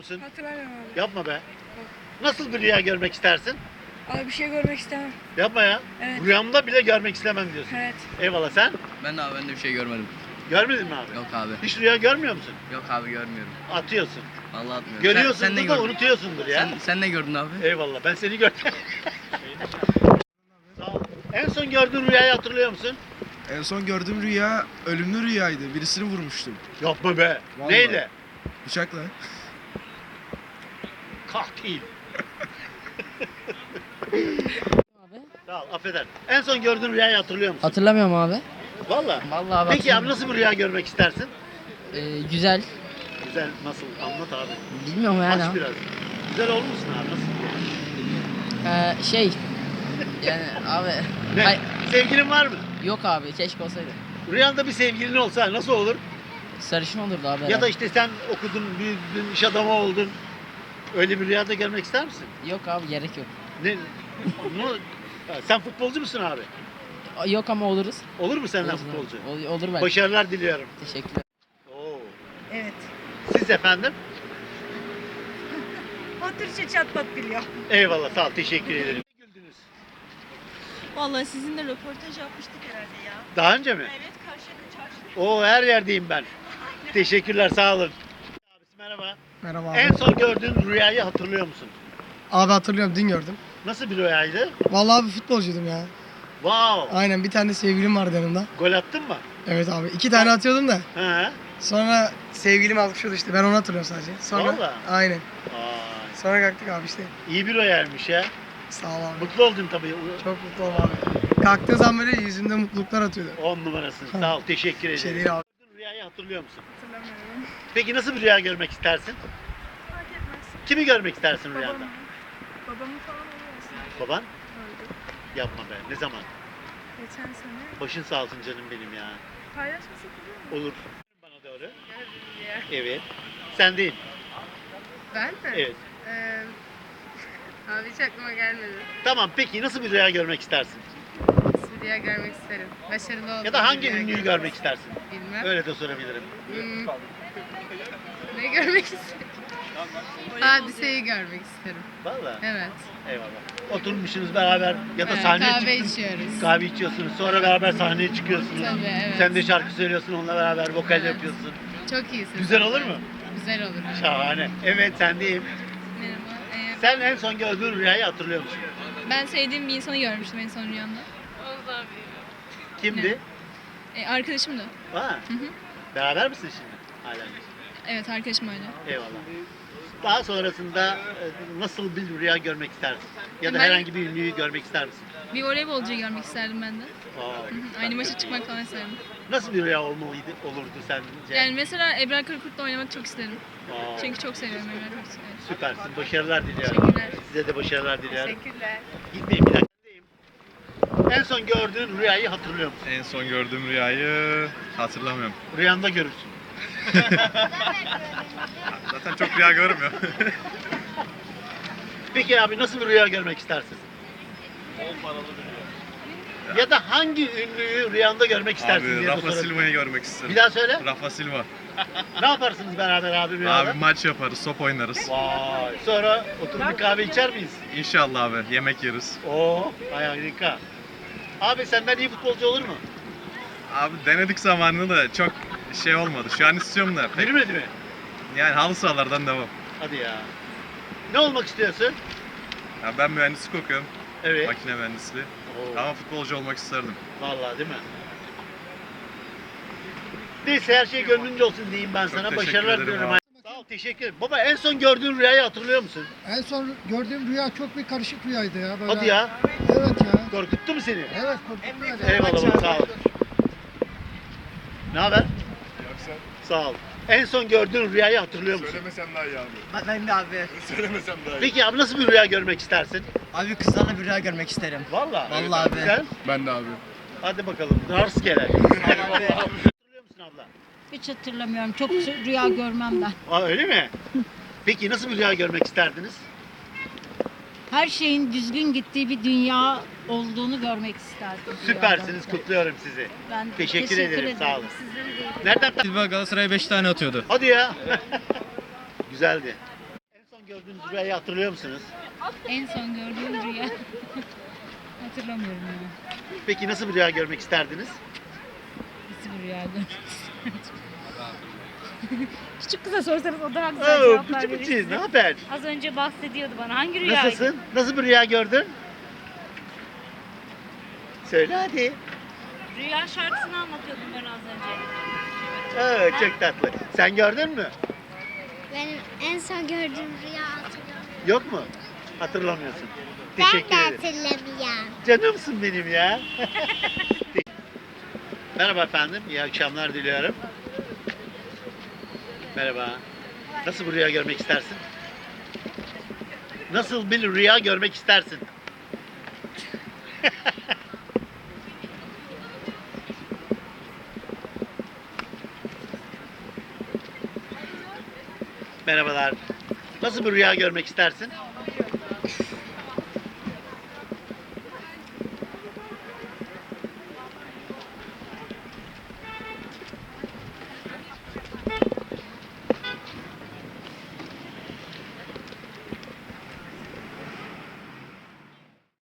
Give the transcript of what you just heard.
musun? Hatırlamıyorum abi. Yapma be. Nasıl bir rüya görmek istersin? Abi bir şey görmek istemem. Yapma ya. Evet. Rüyamda bile görmek istemem diyorsun. Evet. Eyvallah sen? Ben de abi ben de bir şey görmedim. Görmedin mi abi? Yok abi. Hiç rüya görmüyor musun? Yok abi görmüyorum. Atıyorsun. Vallahi atmıyorum. Görüyorsundur sen, sen da gördün? unutuyorsundur ya. Sen, sen ne gördün abi? Eyvallah ben seni gördüm. Sağ ol. En son gördüğün rüyayı hatırlıyor musun? En son gördüğüm rüya ölümlü rüyaydı. Birisini vurmuştum. Yapma be. Vallahi. Neyle? Bıçakla. Katil. Abi. Sağ ol affeder. En son gördüğün rüyayı hatırlıyor musun? Hatırlamıyorum abi. Valla. Vallahi abi. Peki abi nasıl bir rüya görmek istersin? Ee, güzel. Güzel nasıl? Anlat abi. Bilmiyorum yani. Aç biraz. Güzel olmuşsun abi nasıl? Ee, şey. Yani abi. Ne? Hay- Sevgilin var mı? yok abi keşke olsaydı. Rüyanda bir sevgilin olsa nasıl olur? Sarışın olurdu abi. Ya herhalde. da işte sen okudun, büyüdün, iş adamı oldun. Öyle bir rüyada görmek ister misin? Yok abi gerek yok. Ne? ne? Sen futbolcu musun abi? Yok ama oluruz. Olur mu senden Oluruz futbolcu? Ol- olur belki. Başarılar diliyorum. Teşekkürler. Oo. Evet. Siz efendim? O Türkçe çat pat biliyor. Eyvallah sağ ol teşekkür ederim. Güldünüz. Vallahi sizinle röportaj yapmıştık herhalde ya. Daha önce mi? Evet Karşıyaka Çarşı. Oo her yerdeyim ben. Teşekkürler sağ olun. Abisi merhaba. Merhaba abi. En son gördüğün rüyayı hatırlıyor musun? Abi hatırlıyorum dün gördüm. Nasıl bir rüyaydı? Vallahi abi futbolcuydum ya. Wow. Aynen bir tane sevgilim vardı yanımda. Gol attın mı? Evet abi iki tane atıyordum da. He. Sonra sevgilim alkışlıyordu işte ben onu hatırlıyorum sadece. Sonra Vallahi? aynen. Vay. Sonra kalktık abi işte. İyi bir rüyaymış ya. Sağ ol abi. Mutlu oldun tabii. Çok mutlu oldum abi. Kalktığı zaman böyle yüzünde mutluluklar atıyordu. On numarasın. Sağ ol. Teşekkür Bir ederim. şey değil abi. Rüyayı hatırlıyor musun? Hatırlamıyorum. Peki nasıl bir rüya görmek istersin? Fark etmez. Kimi görmek istersin rüyanda? Babamı. Babamı falan olmasın. Baban? Öldü. Yapma be. Ne zaman? Geçen sene. Başın sağ olsun canım benim ya. Paylaşmasak olur mu? Olur. Bana doğru. Evet. Sen değil. Ben mi? Evet. Ee, abi hiç aklıma gelmedi. Tamam peki nasıl bir rüya görmek istersin? Rüya görmek isterim. Başarılı olduğum Ya da hangi ünlüyü görmek istersin? Bilmem. Öyle de sorabilirim. Hmm. Ne görmek isterim? Hadiseyi görmek isterim. Valla. Evet. Eyvallah. Oturmuşsunuz beraber ya da Evet, sahneye kahve çıktınız. içiyoruz. Kahve içiyorsunuz. Sonra beraber sahneye çıkıyorsunuz. Tabii, evet. Sen de şarkı söylüyorsun onunla beraber vokal Evet. yapıyorsun. Çok iyisin. Güzel olur mu? Güzel olur. Şahane. Evet sendeyim. Merhaba. Ee, Sen en son gördüğün rüyayı hatırlıyor musun? ben sevdiğim bir insanı görmüştüm en son rüyamda. Kimdi? Ee, arkadaşımdı. Ha. Hı hı. Beraber misin şimdi? Hala. Evet arkadaşım öyle. Eyvallah. Daha sonrasında e, nasıl bir rüya görmek istersin? Ya da Ben- herhangi bir ünlüyü görmek ister misin? Bir voleybolcuyu görmek isterdim ben de. Aa, Hı hı. Aynı maça çıkmak falan isterdim. Nasıl bir rüya olmalıydı, olurdu sence? Yani mesela Ebrar Karakurt'la oynamak çok isterim. Aa, Çünkü çok seviyorum Ebrar Karakurt'u. Evet. süpersin. Başarılar diliyorum. Teşekkürler. Size de başarılar diliyorum. Teşekkürler. Gitmeyin bir dakika. En son gördüğün rüyayı hatırlıyor musun? En son gördüğüm rüyayı hatırlamıyorum. Rüyanda görürsün. Zaten çok rüya görmüyor. Peki abi nasıl bir rüya görmek istersin? Ya da hangi ünlüyü rüyanda görmek istersin abi diye Rafa. Silva'yı görmek isterim. Bir daha söyle. Rafa Silva. Ne yaparsınız beraber abi rüyada? Abi maç yaparız, top oynarız. Vay. Sonra oturup bir kahve içer miyiz? İnşallah abi yemek yeriz. Oo, harika. Abi senden iyi futbolcu olur mu? Abi denedik zamanını da çok şey olmadı. Şu an istiyorum da pek, Yürümedi mi? yani halı sahalardan devam. Hadi ya. Ne olmak istiyorsun? Ya ben mühendislik okuyorum. Evet. Makine mühendisliği. Oo, Ama futbolcu olmak isterdim. Vallahi değil mi? Neyse her şey gönlünce olsun diyeyim ben Çok sana. teşekkür Başarılar ederim diliyorum. abi. Teşekkür ederim. Baba en son gördüğün rüyayı hatırlıyor musun? En son gördüğüm rüya çok bir karışık rüyaydı ya. Böyle, Hadi ya. Evet ya. Korkuttu mu seni? Evet korkuttu beni. Eyvallah baba, sağ ol. Ne haber? Sağ ol. En son gördüğün rüyayı hatırlıyor musun? Söylemesem daha iyi abi. Ben de abi. Söylemesem daha iyi. Peki abi nasıl bir rüya görmek istersin? Abi kızlarla bir rüya görmek isterim. Vallahi. Vallahi abi. Sen? Ben de abi. Hadi bakalım. Rastgele. Hatırlıyor musun abla? Hiç hatırlamıyorum. Çok rüya görmem ben. Aa, öyle mi? Peki nasıl bir rüya görmek isterdiniz? Her şeyin düzgün gittiği bir dünya olduğunu görmek isterdim. Süpersiniz. rüyada. Kutluyorum sizi. Ben Teşekkür ederim, sağ olun. Sizin de Nereden? Silva Galatasaray 5 tane atıyordu. Hadi ya. Güzeldi. gördüğünüz rüyayı hatırlıyor musunuz? En son gördüğüm rüya. Hatırlamıyorum ya. Peki nasıl bir rüya görmek isterdiniz? Nasıl bir rüya görmek Küçük kıza sorsanız o daha güzel Oo, cevaplar pıçı verir pıçı, size. ne haber? Az önce bahsediyordu bana. Hangi rüyaydı? Nasılsın? Nasıl bir rüya gördün? Söyle hadi. Rüya şarkısını anlatıyordum ben az önce. Oo, çok tatlı. Sen gördün mü? Benim en son gördüğüm rüya hatırlıyorum. Yok mu? Hatırlamıyorsun. Teşekkür ederim. hatırlamıyorum. Canımsın benim ya. Merhaba efendim, iyi akşamlar diliyorum. Merhaba. Nasıl bir rüya görmek istersin? Nasıl bir rüya görmek istersin? Merhabalar. Nasıl bir rüya görmek istersin?